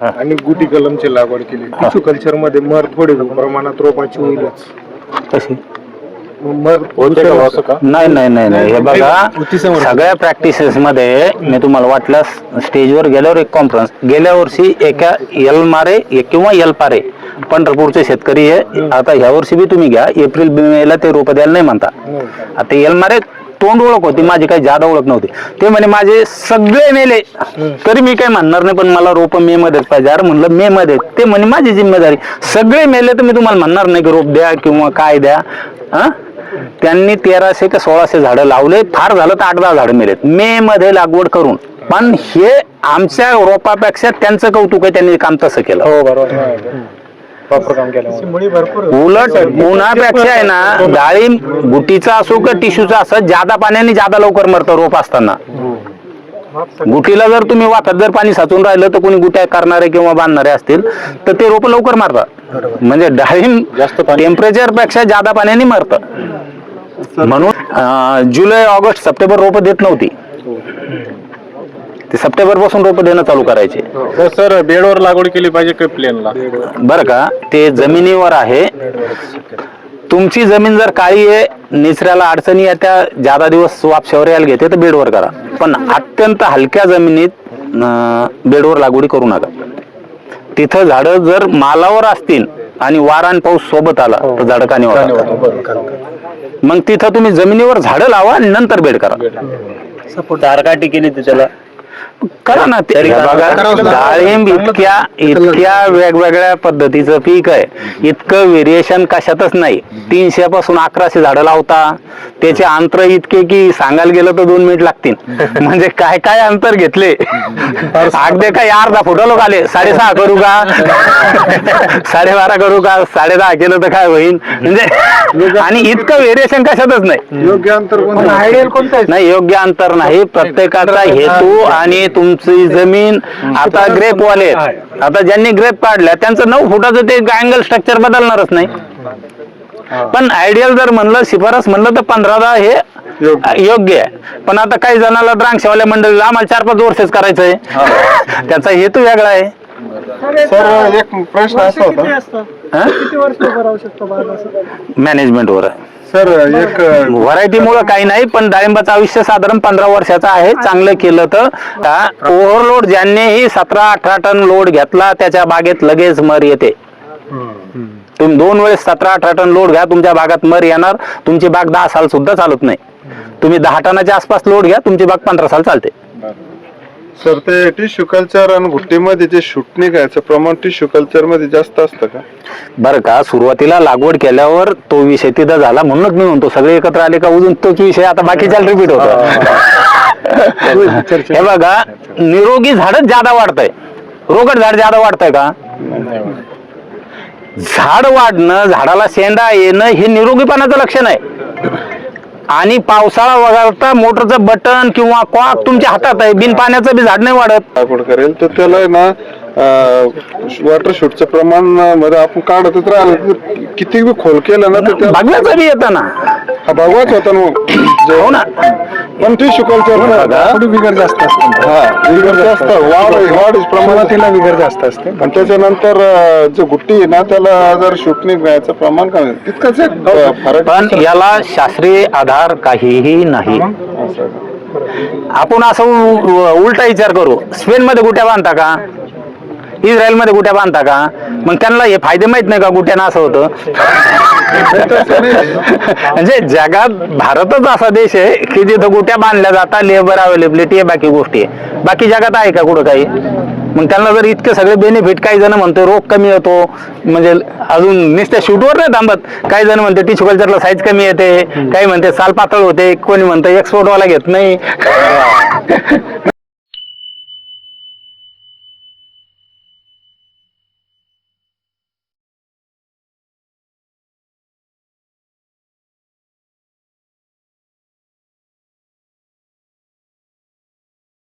आणि गुटी कलमची लागवड केली. टिश्यू कल्चरमध्ये मर थोडी प्रमाणात रोपाची होईलच मर का नाही नाही नाही नाही. हे बघा सगळ्या प्रॅक्टिसेस मध्ये मी तुम्हाला वाटल्यास स्टेजवर गेल्यावर एक कॉन्फरन्स गेल्या वर्षी एका यल मारे एक किंवा यल पारे पंढरपूरचे शेतकरी आहे आता ह्या वर्षी बी तुम्ही घ्या एप्रिल मेला ते रोप द्यायला नाही म्हणता. आता यल मारे तोंड ओळख होती माझी काही जादा ओळख नव्हती. ते म्हणे माझे सगळे मेले. तरी मी काय म्हणणार नाही पण मला रोप मे मध्येच पाहिजे. अरे म्हणलं मे मध्ये ते म्हणे माझी जिम्मेदारी. सगळे मेले तर मी तुम्हाला म्हणणार नाही की रोप द्या किंवा काय द्या. हा? त्यांनी तेराशे का सोळाशे झाडं लावले. फार झालं तर आठ दहा झाडं मिळेल मे मध्ये लागवड करून. पण हे आमच्या रोपापेक्षा त्यांचं कौतुक आहे त्यांनी काम तसं केलं. हो बरोबर. प्रॉपर काम केलं मुळी भरपूर उलट उन्हापेक्षा आहे ना डाळिंब गुटीचा असो का टिश्यूचा असो जादा पाण्याने जादा लवकर मरतं रोप असताना. गुटीला जर तुम्ही वातात जर पाणी साचून राहिलं तर कोणी गुट्या करणारे किंवा बांधणारे असतील तर ते रोप लवकर मारतात. म्हणजे डाळिंब जास्त पाणी- टेम्परेचरपेक्षा जादा पाण्याने मरतं. म्हणून जुलै ऑगस्ट सप्टेंबर रोप देत नव्हती. ते सप्टेंबरपासून रोप देणं चालू करायचे. तर सर बेडवर लागवड केली पाहिजे काही प्लेनला? बरं का ते जमिनीवर आहे. तुमची जमीन जर काळी आहे निचऱ्याला अडचणी येत्या जादा दिवस वापशावर यायला घेते तर बेडवर करा. पण अत्यंत हलक्या जमिनीत अं, बेडवर लागवडी करू नका. तिथं झाडं जर मालावर असतील आणि वारा आणि पाऊस सोबत आला तर झाडं कानी मग तिथं तुम्ही जमिनीवर झाडं लावा आणि नंतर बेड करा. तारका टिकेली त्याला करा ना ते. बघा डाळिंब इतक्या इतक्या वेगवेगळ्या पद्धतीचं पीक आहे. इतकं व्हेरिएशन कशातच नाही. तीनशे पासून अकराशे झाडं लावता. त्याचे अंतर इतके की सांगायला गेलं तर दोन मिनिट लागतील. म्हणजे काय काय अंतर घेतले? अगदी काय अर्धा फुटा लोक आले. साडेसहा करू का? साडेबारा करू का? साडे दहा केलं तर काय होईल म्हणजे आणि इतकं व्हेरिएशन कशातच नाही. योग्य अंतर आयडियल कोणतं आहे? नाही योग्य अंतर नाही. प्रत्येकाचा हेतू आणि तुमची जमीन आता ग्रेप वाले आहेत. आता ज्यांनी ग्रेप काढल्या त्यांचं नऊ फुटाचं ते अँगल स्ट्रक्चर बदलणारच नाही. पण आयडियल जर म्हणलं शिफारस म्हणलं तर पंधरा दहा हे योग्य. आहे. पण आता काही जणाला द्राक्षवाल्या मंडळीला आम्हाला चार पाच वर्षच करायचंय. त्याचा हेतू वेगळा आहे. सर एक प्रश्न असा होता. मॅनेजमेंटवर आहे सर एक व्हरायटीमुळे काही नाही पण डाळिंबाचं आयुष्य साधारण पंधरा वर्षाचं आहे. चांगलं केलं तर. ओव्हरलोड ज्यांनीही सतरा अठरा टन लोड घेतला त्याच्या बागेत लगेच मर येते. तुम्ही दोन वेळेस सतरा अठरा टन लोड घ्या तुमच्या बागात मर येणार. तुमची बाग दहा साल सुद्धा चालत नाही. तुम्ही दहा टनाच्या आसपास लोड घ्या तुमची बाग पंधरा साल चालते. सर ते टिश्यू कल्चर आणि घुट्टीमध्ये जे शूट निघायचं प्रमाण टिश्यू कल्चरमध्ये जास्त असतं का? बरं का सुरुवातीला लागवड केल्यावर तो विषय तिथं झाला म्हणूनच मी म्हणतो सगळे एकत्र आले का अजून तोच विषय आता बाकीच्या रिपीट होतो हे बघा निरोगी झाडच जादा वाढतंय. रोगट झाड जादा वाढतंय का? झाड वाढणं झाडाला शेंडा येणं हे निरोगीपणाचं लक्षण आहे. आणि पावसाळा वगळता मोटरचं बटन किंवा कॉक तुमच्या हातात आहे. बिन पाण्याचं बी झाड नाही वाढत. लागवड करेल तर त्याला आहे ना वॉटर शूटचं प्रमाणमध्ये आपण काढतच राहिलं. किती बी खोल केलं ना तर त्याला बघण्याचं बी येतं ना. हा भगवाच होता ना मग. हो ना. पण टिश्यू कल्चर बिगर जास्त असते. हा बिगर जास्त वाढ वाढ प्रमाणात बिगर जास्त असते. पण त्याच्यानंतर जे गुट्टी आहे ना त्याला जर शूट निघायचं प्रमाण कमी तितकंच एक अं, फरक पण याला शास्त्रीय आधार काहीही नाही. आपण असं उलटा विचार करू. स्पेन मध्ये गुट्या बांधता का? इस्रायलमध्ये गुट्या बांधता का? मग त्यांना हे फायदे माहीत नाही का गुट्यानं असं होतं? म्हणजे जगात भारतच असा देश आहे की जिथं गुट्या बांधल्या जातात लेबर अवेलेबिलिटी आहे बाकी गोष्टी आहे. बाकी जगात आहे का कुठं काही? मग त्यांना जर इतके सगळे बेनिफिट काही जण म्हणतो रोग कमी होतो. म्हणजे अजून नुसत्या शूटवर नाही थांबत. काही जण म्हणते टिश्यू कल्चरला साईज कमी येते. काही म्हणते साल पातळ होते. कोणी म्हणतं एक्सपोर्टवाला घेत नाही.